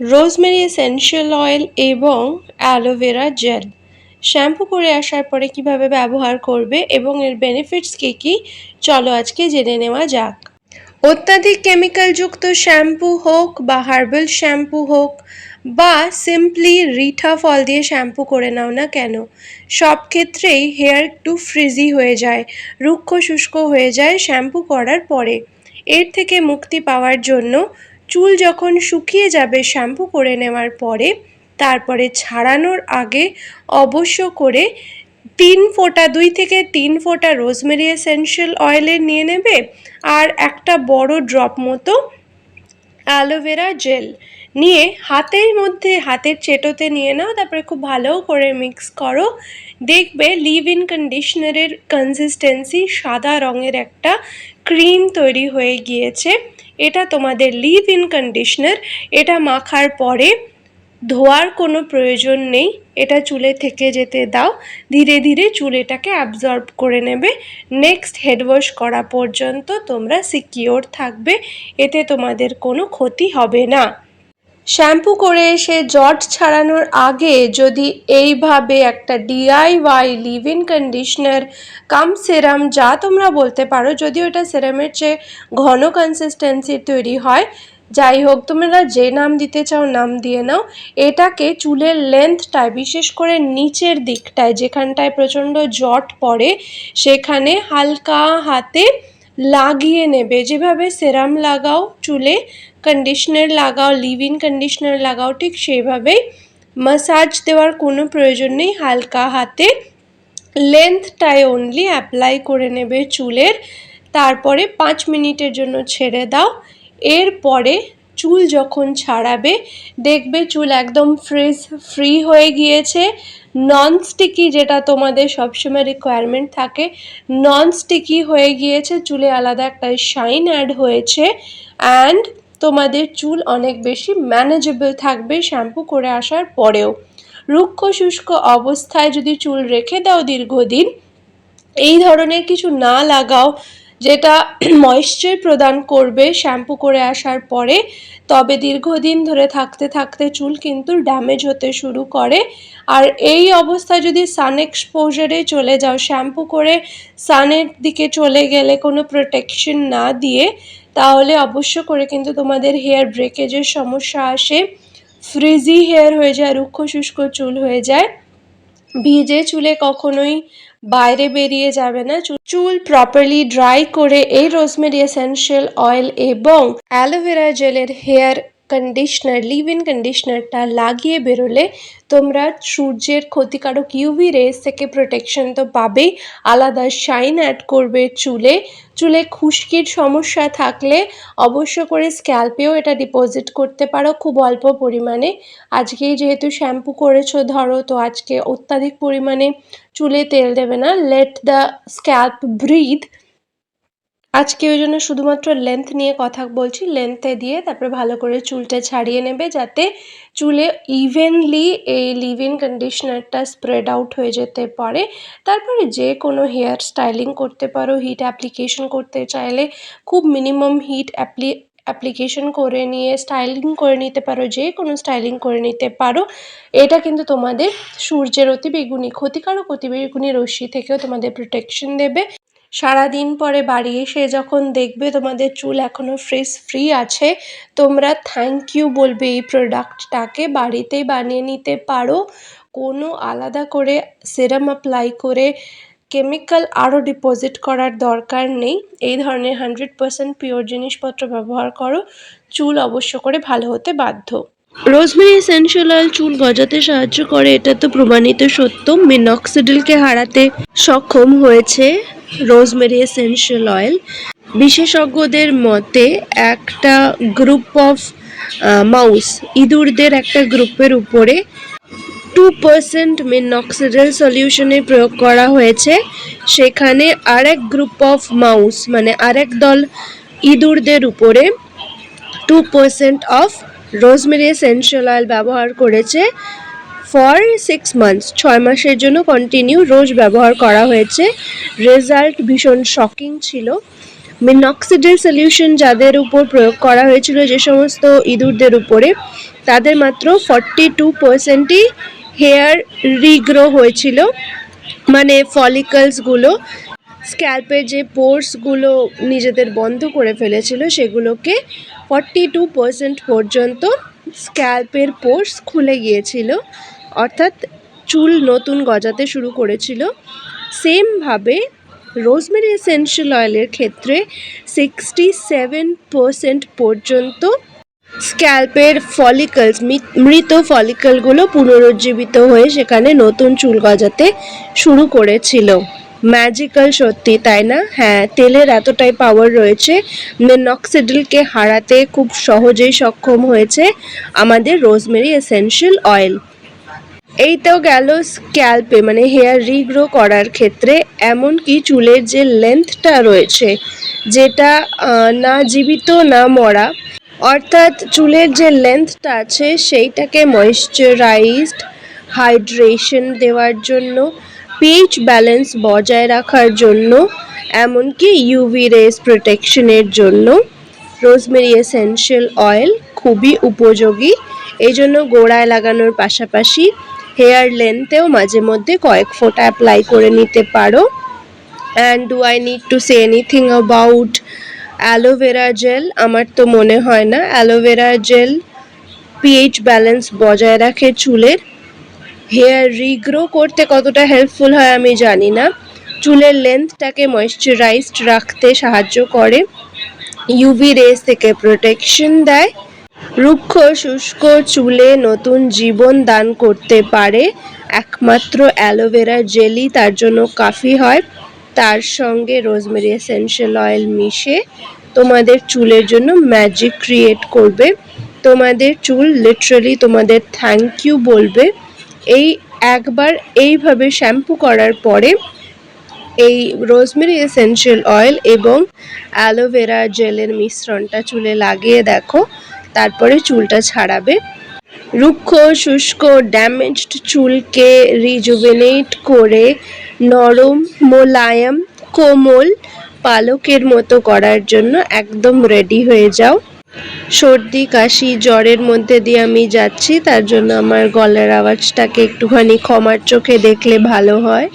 Rosemary essential oil এবং aloe vera gel. Shampoo করে আসার পরে কীভাবে ব্যবহার করবে এবং এর বেনিফিটস কী কী, চলো আজকে জেনে নেওয়া যাক। অত্যাধিক কেমিক্যালযুক্ত শ্যাম্পু হোক বা হার্বাল শ্যাম্পু হোক বা সিম্পলি রিঠা ফল দিয়ে শ্যাম্পু করে নাও না কেন, সব ক্ষেত্রেই হেয়ার একটু ফ্রিজি হয়ে যায়, রুক্ষ শুষ্ক হয়ে যায় শ্যাম্পু করার পরে। এর থেকে মুক্তি পাওয়ার জন্য চুল যখন শুকিয়ে যাবে শ্যাম্পু করে নেওয়ার পরে তারপরে ছাড়ানোর আগে অবশ্য করে তিন ফোঁটা, দুই থেকে তিন ফোঁটা রোজমেরি এসেনশিয়াল অয়েলের নিয়ে নেবে আর একটা বড় ড্রপ মতো অ্যালোভেরা জেল নিয়ে হাতের মধ্যে, হাতের চেটোতে নিয়ে নাও, তারপরে খুব ভালো করে মিক্স করো। দেখবে লিভ ইন কন্ডিশনারের কনসিস্টেন্সি সাদা রঙের একটা ক্রিম তৈরি হয়ে গিয়েছে। এটা তোমাদের লিভ ইন কন্ডিশনার এটা মাখার পরে ধোয়ার কোনো প্রয়োজন নেই, এটা চুলে থেকে যেতে দাও, ধীরে ধীরে চুল এটাকে অ্যাবজর্ব করে নেবে নেক্সট হেড ওয়াশ করা পর্যন্ত তোমরা সিকিওর থাকবে, এতে তোমাদের কোনো ক্ষতি হবে না। শ্যাম্পু করে এসে জট ছাড়ানোর আগে যদি এইভাবে একটা DIY leave in conditioner cum serum যা তোমরা বলতে পারো, যদিও এটা সেরামের চেয়ে ঘন কনসিস্টেন্সির তৈরি হয়, যাই হোক, তোমরা যে নাম দিতে চাও নাম দিয়ে নাও। এটাকে চুলের লেন্থটায় বিশেষ করে নিচের দিকটায়, যেখানটায় প্রচণ্ড জট পড়ে, সেখানে হালকা হাতে লাগিয়ে নেবে। যেভাবে সেরাম লাগাও চুলে কন্ডিশনার লাগাও লিভ ইন কন্ডিশনার লাগাও, ঠিক সেভাবেই মাসাজ দেওয়ার কোনো প্রয়োজন নেই। হালকা হাতে লেন্থটায় অনলি অ্যাপ্লাই করে নেবে চুলের। তারপরে পাঁচ মিনিটের জন্য ছেড়ে দাও। এরপরে চুল যখন ছাড়াবে, দেখবে চুল একদম ফ্রিজ ফ্রি হয়ে গিয়েছে। নন স্টিকি যেটা তোমাদের সবসময় রিকোয়ারমেন্ট থাকে নন স্টিকি হয়ে গিয়েছে, চুলে আলাদা একটা শাইন অ্যাড হয়েছে। অ্যান্ড তোমাদের চুল অনেক বেশি ম্যানেজেবল থাকবে শ্যাম্পু করে আসার পরেও। রুক্ষ শুষ্ক অবস্থায় যদি চুল রেখে দাও দীর্ঘদিন, এই ধরনের কিছু না লাগাও যেটা ময়েশ্চার প্রদান করবে শ্যাম্পু করে আসার পরে, তবে দীর্ঘদিন ধরে থাকতে থাকতে চুল কিন্তু ড্যামেজ হতে শুরু করে। আর এই অবস্থায় যদি সান এক্সপোজারে চলে যাও, শ্যাম্পু করে সানের দিকে চলে গেলে কোনো প্রোটেকশন না দিয়ে, তাহলে অবশ্য করে কিন্তু তোমাদের হেয়ার ব্রেকেজের সমস্যা আসে। ফ্রিজি হেয়ার হয়ে যায়, রুক্ষ শুষ্ক চুল হয়ে যায়। ভিজে চুলে কখনোই বাইরে বেরিয়ে যাবে না। চুল প্রপারলি ড্রাই করে এই রোজমেরি এসেন্সিয়াল অয়েল এবং অ্যালোভেরা জেলের হেয়ার কন্ডিশনার লিভ ইন কন্ডিশনারটা লাগিয়ে বেরোলে তোমরা সূর্যের ক্ষতিকারক ইউভি রেস থেকে প্রোটেকশন তো পাবেই। আলাদা শাইন অ্যাড করবে চুলে। চুলে খুশকির সমস্যা থাকলে অবশ্য করে স্ক্যাল্পেও এটা ডিপোজিট করতে পারো খুব অল্প পরিমাণে। আজকেই যেহেতু শ্যাম্পু করেছ, ধরো, তো আজকে অত্যাধিক পরিমাণে চুলে তেল দেবে না। লেট দ্য স্ক্যাল্প ব্রিথ আজকে ওই জন্য শুধুমাত্র লেন্থ নিয়ে কথা বলছি। লেন্থে দিয়ে তারপরে ভালো করে চুলটা ছাড়িয়ে নেবে যাতে চুলে ইভেনলি এই লিভ ইন কন্ডিশনারটা স্প্রেড আউট হয়ে যেতে পারে। তারপরে যে কোনো হেয়ার স্টাইলিং করতে পারো হিট অ্যাপ্লিকেশন করতে চাইলে খুব মিনিমাম হিট অ্যাপ্লি অ্যাপ্লিকেশন করে নিয়ে স্টাইলিং করে নিতে পারো, যে কোনো স্টাইলিং করে নিতে পারো। এটা কিন্তু তোমাদের সূর্যের অতি বেগুনি ক্ষতিকারক অতি বেগুনি রশ্মি থেকেও তোমাদের প্রোটেকশন দেবে। সারাদিন পরে বাড়ি এসে যখন দেখবে তোমাদের চুল এখনও ফ্রেশ ফ্রি আছে, তোমরা থ্যাংক ইউ বলবে এই প্রোডাক্টটাকে বাড়িতেই বানিয়ে নিতে পারো। কোনো আলাদা করে সেরাম অ্যাপ্লাই করে কেমিক্যাল আরও ডিপোজিট করার দরকার নেই। এই ধরনের হান্ড্রেড পারসেন্ট পিওর জিনিসপত্র ব্যবহার করো। চুল অবশ্য করে ভালো হতে বাধ্য। রোজমেরি এসেনশিয়াল অয়েল চুল গজাতে সাহায্য করে, এটা তো প্রমাণিত সত্য। মিনক্সিডিলকে হারাতে সক্ষম হয়েছে। Rosemary essential oil. বিশেষজ্ঞদের মতে, একটা গ্রুপ অফ মাউস ইঁদুরদের একটা গ্রুপের উপরে টু পার্সেন্ট মিনক্সিডিল সলিউশনে প্রয়োগ করা হয়েছে। সেখানে আরেক গ্রুপ অফ মাউস মানে আরেক দল ইঁদুরদের উপরে two percent of rosemary essential oil ব্যবহার করেছে। ফর সিক্স মান্থস ছয় মাসের জন্য কন্টিনিউ রোজ ব্যবহার করা হয়েছে। রেজাল্ট ভীষণ শকিং ছিল। মিনক্সিডিল সলিউশন যাদের উপর প্রয়োগ করা হয়েছিল যে সমস্ত ইঁদুরদের উপরে, তাদের মাত্র ফর্টি টু পার্সেন্টই হেয়ার রিগ্রো হয়েছিল। মানে ফলিকলসগুলো স্ক্যাল্পের যে পোর্সগুলো নিজেদের বন্ধ করে ফেলেছিল, সেগুলোকে ফর্টি টু পার্সেন্ট পর্যন্ত স্ক্যাল্পের পোর্স খুলে গিয়েছিল। অর্থাৎ চুল নতুন গজাতে শুরু করেছিল। সেমভাবে রোজমেরি এসেনশিয়াল অয়েলের ক্ষেত্রে সিক্সটি সেভেন পার্সেন্ট পর্যন্ত স্ক্যাল্পের ফলিকলস মৃত ফলিকলগুলো পুনরুজ্জীবিত হয়ে সেখানে নতুন চুল গজাতে শুরু করেছিল। ম্যাজিক্যাল সত্যি, তাই না? হ্যাঁ তেলের এতটাই পাওয়ার রয়েছে। নক্সিডলকে হারাতে খুব সহজেই সক্ষম হয়েছে আমাদের রোজমেরি এসেনশিয়াল অয়েল এই তো গেল স্ক্যাল্পে মানে হেয়ার রিগ্রো করার ক্ষেত্রে। এমনকি চুলের যে লেন্থটা রয়েছে, যেটা না জীবিত, না মরা, অর্থাৎ চুলের যে লেন্থটা আছে, সেইটাকে ময়েশ্চারাইজড হাইড্রেশন দেওয়ার জন্য পিএইচ ব্যালেন্স বজায় রাখার জন্য, এমনকি ইউভি রেস প্রোটেকশনের জন্য রোজমেরি এসেনশিয়াল অয়েল খুবই উপযোগী। এই জন্য গোড়ায় লাগানোর পাশাপাশি হেয়ার লেন্থেও মাঝে মধ্যে কয়েক ফোঁটা অ্যাপ্লাই করে নিতে পারো। And do I need to say anything about aloe vera gel আমার তো মনে হয় না। অ্যালোভেরা জেল পিএইচ ব্যালেন্স বজায় রাখে চুলের। হেয়ার রিগ্রো করতে কতটা হেল্পফুল হয় আমি জানি না। চুলের লেন্থটাকে ময়েশ্চারাইজড রাখতে সাহায্য করে। ইউভি রেস থেকে প্রোটেকশন দেয়। রুক্ষ শুষ্ক চুলে নতুন জীবন দান করতে পারে। একমাত্র অ্যালোভেরা জেলি তার জন্য কাফি হয়। তার সঙ্গে রোজমেরি এসেনশিয়াল অয়েল মিশে তোমাদের চুলের জন্য ম্যাজিক ক্রিয়েট করবে। তোমাদের চুল লিটারালি তোমাদের থ্যাংক ইউ বলবে। এই একবার এইভাবে শ্যাম্পু করার পরে এই রোজমেরি এসেনশিয়াল অয়েল এবং অ্যালোভেরা জেলের মিশ্রণটা চুলে লাগিয়ে দেখো। তারপরে চুলটা ছাড়াবে। রুক্ষ, শুষ্ক ড্যামেজড চুলকে রিজুভেনেট করে নরম, মোলায়েম, কোমল পালকের মতো করার জন্য একদম রেডি হয়ে যাও। সর্দি, কাশি, জ্বরের মধ্যে দিয়ে আমি যাচ্ছি, তার জন্য আমার গলার আওয়াজটাকে একটুখানি ক্ষমার চোখে দেখলে ভালো হয়।